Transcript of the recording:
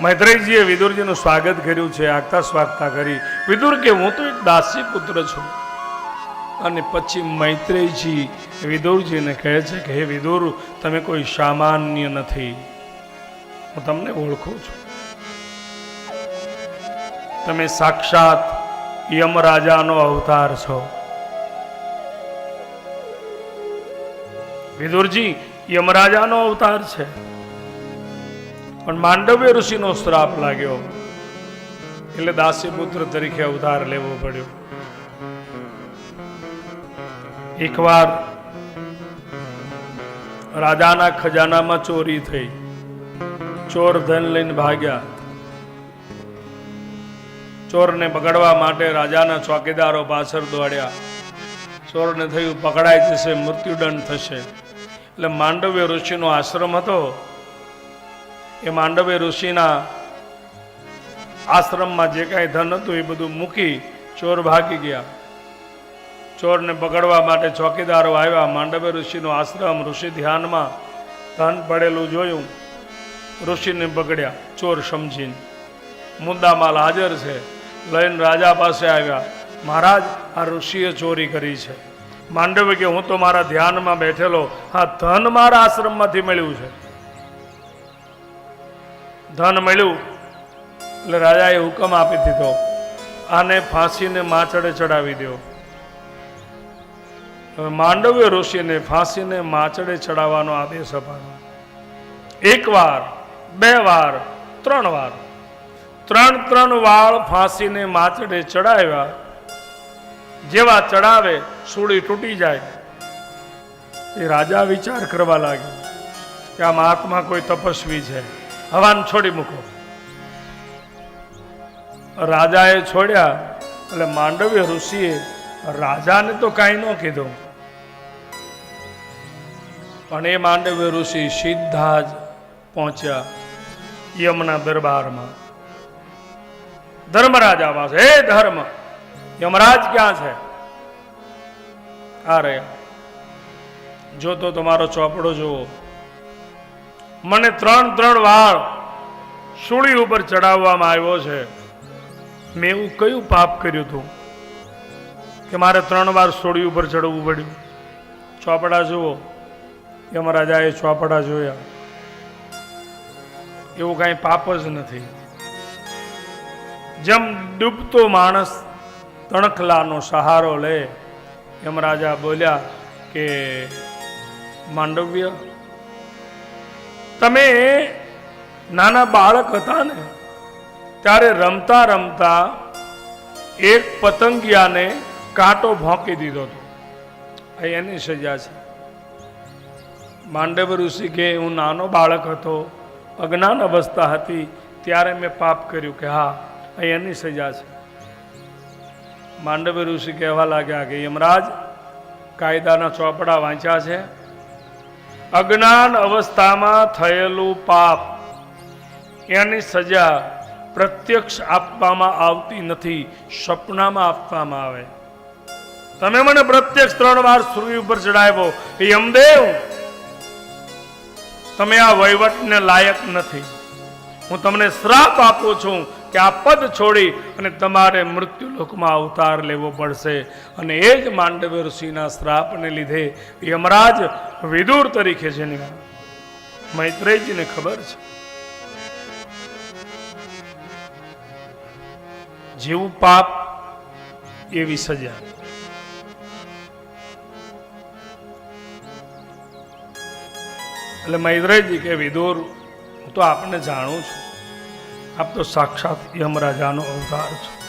મૈત્રેયજીએ વિદુરજીનું સ્વાગત કર્યું છે આગતા સ્વાગતા કરી. વિદુર કે, હું તો એક દાસી પુત્ર છું. અને પછી મૈત્રેયજી વિદુરજીને કહે છે કે, હે વિદુર, તમે કોઈ સામાન્ય નથી. હું તમને ઓળખું છું. તમે સાક્ષાત યમરાજાનો અવતાર છો. વિદુરજી યમરાજાનો અવતાર છે. પણ માંડવ્ય ઋષિનો શ્રાપ લાગ્યો. એટલે દાસી તરીકે અવતાર લેવો પડ્યો. એકવાર રાજાના ખજાનામાં ચોરી થઈ. ચોર ધન લઈને ભાગ્યા. ચોરને પકડવા માટે રાજાના ચોકીદારો પાછળ દોડ્યા. ચોરને થયું, પકડાઈ જશે, મૃત્યુદંડ થશે. એટલે માંડવ્ય ઋષિનો આશ્રમ હતો. એ માંડવે ઋષિના આશ્રમમાં જે કાંઈ ધન હતું એ બધું મૂકી ચોર ભાગી ગયા. ચોરને પકડવા માટે ચોકીદારો આવ્યા. માંડવે ઋષિનો આશ્રમ ઋષિ ધ્યાનમાં ધન પડેલું જોયું. ઋષિને પકડ્યા ચોર સમજીને. મુદ્દામાલ હાજર છે. લઈને રાજા પાસે આવ્યા. મહારાજ, આ ઋષિએ ચોરી કરી છે. માંડવે કે હું તો મારા ધ્યાનમાં બેઠેલો. હા ધન મારા આશ્રમમાંથી મળ્યું છે. ધન મળ્યું એટલે રાજાએ હુકમ આપી દીધો. આને ફાંસીને માચડે ચડાવી દો હવે માંડવ્ય ઋષિને ફાંસીને માચડે ચડાવવાનો આદેશ અપાયો. એક વાર, બે વાર, ત્રણ વાર, ત્રણ ત્રણ વાળ ફાંસીને માચડે ચડાવ્યા. જેવા ચડાવે સુડી તૂટી જાય. એ રાજા વિચાર કરવા લાગ્યો કે આ મહાત્મા કોઈ તપસ્વી છે. હવાન છોડી મૂકો. રાજાએ છોડ્યા, એટલે માંડવ્ય ઋષિએ રાજાને તો કાંઈ ન કીધું. પણ એ માંડવ્ય ઋષિ સીધા જ પહોંચ્યા યમના દરબારમાં. ધર્મરાજા પાસે, હે ધર્મ, યમરાજ ક્યાં છે? આ રહ્યા જો તો તમારો ચોપડો જુઓ મને ત્રણ ત્રણ વાર સુળી ઉપર ચડાવવામાં આવ્યો છે. મેં એવું કયું પાપ કર્યું હતું કે મારે ત્રણ વાર સોળી ઉપર ચડવું પડ્યું? ચોપડા જુઓ. યમરાજાએ ચોપડા જોયા. એવું કાંઈ પાપ જ નથી. જેમ ડૂબતો માણસ તણખલાનો સહારો લે, યમરાજા બોલ્યા કે, માંડવ્ય તમે નાના બાળક હતા ને, ત્યારે રમતા રમતા એક પતંગિયાને કાંટો ભોંકી દીધો હતો. આ એની સજા છે. માંડવ ઋષિ કે હું નાનો બાળક હતો, અજ્ઞાન અવસ્થા હતી, ત્યારે મેં પાપ કર્યું કે હા, આ એની સજા છે. માંડવ ઋષિ કહેવા લાગ્યા કે, યમરાજ, કાયદાના ચોપડા વાંચ્યા છે? અજ્ઞાન અવસ્થામાં થયેલું પાપ. એની સજા પ્રત્યક્ષ આપવામાં આવતી નથી, સપનામાં આપવામાં આવે. તમે મને પ્રત્યક્ષ ત્રણ વાર સૂર્ય ઉપર ચડાવ્યો યમદેવ તમે આ વહીવટને લાયક નથી. હું તમને શ્રાપ આપું છું કે આ પદ છોડી અને તમારે મૃત્યુ લોકમાં અવતાર લેવો પડશે. અને એ જ માંડવ્ય ઋષિના શ્રાપને લીધે યમરાજ વિદુર તરીકે જન્મ્યા મૈત્રેયજીને ખબર છે. જેવું પાપ એવી સજા. એટલે મૈત્રેયજી કે, વિદુર, હું તો આપને જાણું છું. આપ તો સાક્ષાત યમરાજાનો અવતાર છો.